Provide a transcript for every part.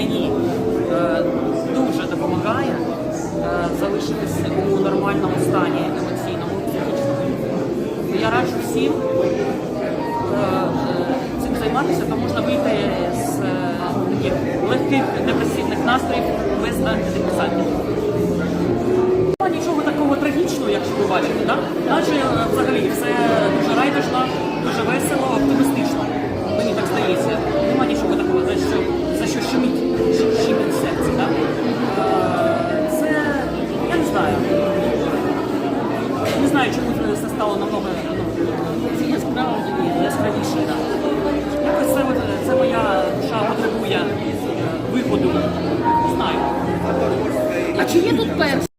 мені е, дуже допомагає е, залишитися у нормальному стані емоційному, психічному. Я раджу всім е, цим займатися, то можна вийти з таких легких депресивних настроїв без антидепресантів. Знаю, чому це стало намного ну, яскравіше. Да. Якось це, моя душа потребує виходу. Не знаю. А чи є тут перший?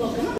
수 없어요.